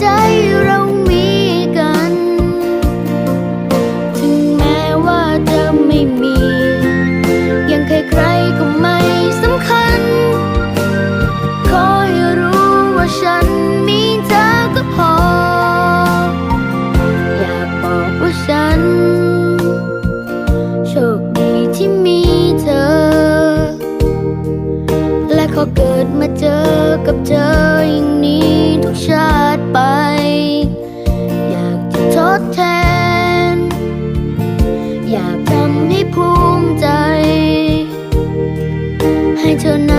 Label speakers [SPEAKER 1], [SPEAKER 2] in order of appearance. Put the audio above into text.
[SPEAKER 1] ใจเรามีกัน ถึงแม้ว่าจะไม่มี ยังใครใครก็ไม่สำคัญ ขอให้รู้ว่าฉันมีเธอก็พอ อยากบอกว่าฉัน โชคดีที่มีเธอ และขอเกิดมาเจอกับเธออย่าง ดแทน อยากทำให้ภูมิใจ ให้เธอ